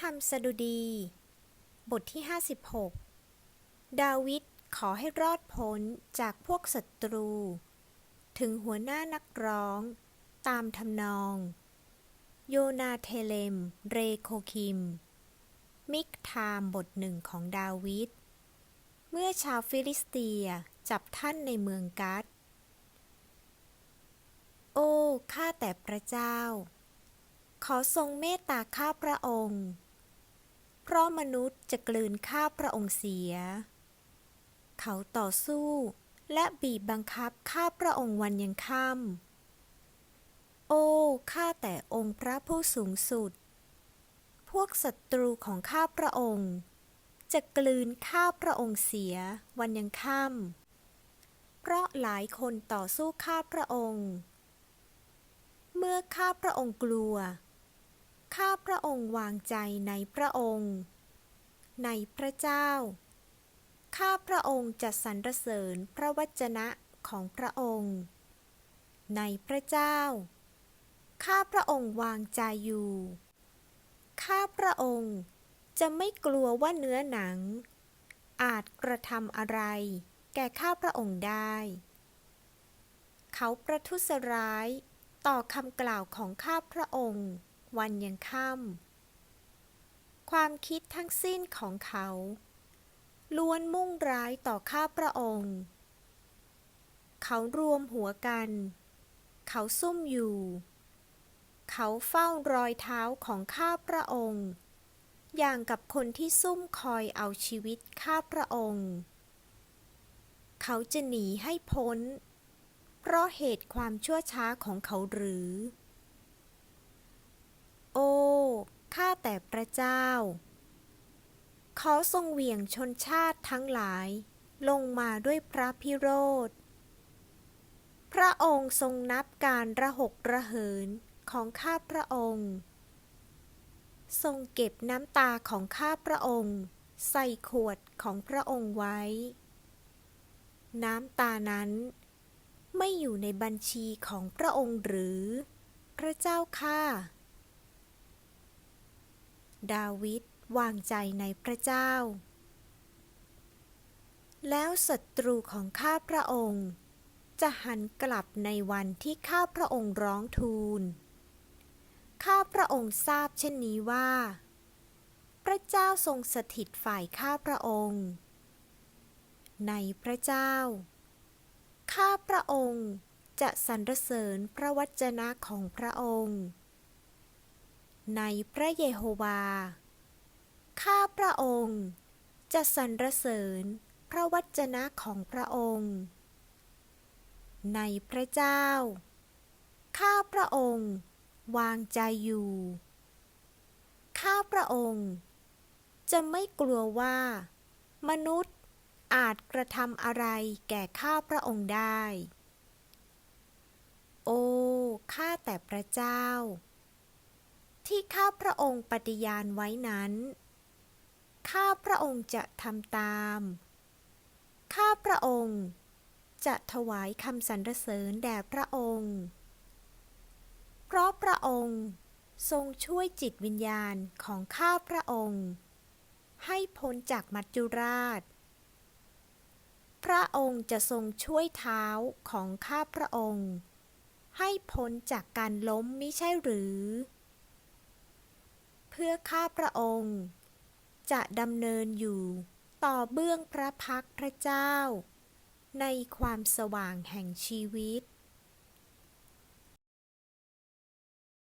ธรรมสดุดี บทที่ 56 ดาวิดขอให้รอดพ้นจากพวกศัตรู ถึงหัวหน้านักร้อง ตามทำนอง โยนาเทเลม เรโคคิม มิกไทม์บทหนึ่งของดาวิด เมื่อชาวฟิลิสเตียจับท่านในเมืองกัดโอ้ ข้าแต่พระเจ้า ขอทรงเมตตาข้าพระองค์ เพราะมนุษย์จะกลืนข้าพระองค์เสีย เขาต่อสู้และบีบบังคับข้าพระองค์วันยังค่ำ โอ้ ข้าแต่องค์พระผู้สูงสุด พวกศัตรูของข้าพระองค์ จะกลืนข้าพระองค์เสียวันยังค่ำ เพราะหลายคนต่อสู้ข้าพระองค์ เมื่อข้าพระองค์กลัว ข้าพระองค์วางใจในพระองค์ ในพระเจ้า ข้าพระองค์จะสรรเสริญพระวจนะของพระองค์ ในพระเจ้า ข้าพระองค์วางใจอยู่ ข้าพระองค์จะไม่กลัวว่าเนื้อหนัง อาจกระทำอะไร แก่ข้าพระองค์ได้ เขาประทุษร้ายต่อคำกล่าวของข้าพระองค์ วันยังค่ำความคิดทั้งสิ้นของเขา ล้วนมุ่งร้ายต่อข้าพระองค์ เขารวมหัวกัน เขาซุ่มอยู่ เขาเฝ้ารอยเท้าของข้าพระองค์ อย่างกับคนที่ซุ่มคอยเอาชีวิตข้าพระองค์ เขาจะหนีให้พ้น เพราะเหตุความชั่วช้าของเขาหรือ ข้า แต่พระเจ้าขอทรงเหวี่ยงชนชาติทั้งหลาย ลงมาด้วยพระพิโรธ พระองค์ทรงนับการระหกระเหินของข้าพระองค์ ทรงเก็บน้ำตาของข้าพระองค์ ใส่ขวดของพระองค์ไว้ น้ำตานั้น ไม่อยู่ในบัญชีของพระองค์หรือ พระเจ้าข้า ดาวิดวางใจในพระเจ้า แล้วศัตรูของข้าพระองค์ จะหันกลับในวันที่ข้าพระองค์ร้องทูล ข้าพระองค์ทราบเช่นนี้ว่า พระเจ้าทรงสถิตฝ่ายข้าพระองค์ ในพระเจ้า ข้าพระองค์จะสรรเสริญพระวจนะของพระองค์ ในพระเยโฮวา ข้าพระองค์ จะสรรเสริญพระวจนะของพระองค์ ในพระเจ้า ข้าพระองค์ วางใจอยู่ ข้าพระองค์ จะไม่กลัวว่า มนุษย์อาจกระทำอะไรแก่ข้าพระองค์ได้ โอ้ ข้าแต่พระเจ้า ที่ข้าพระองค์ปฏิญาณไว้นั้น ข้าพระองค์จะทำตาม ข้าพระองค์จะถวายคำสรรเสริญแด่พระองค์ เพราะพระองค์ทรงช่วยจิตวิญญาณของข้าพระองค์ ให้พ้นจากมัจจุราช พระองค์จะทรงช่วยเท้าของข้าพระองค์ ให้พ้นจากการล้มมิใช่หรือ เพื่อข้าพระองค์ จะดำเนินอยู่ต่อเบื้องพระพักพระเจ้า ในความสว่างแห่งชีวิต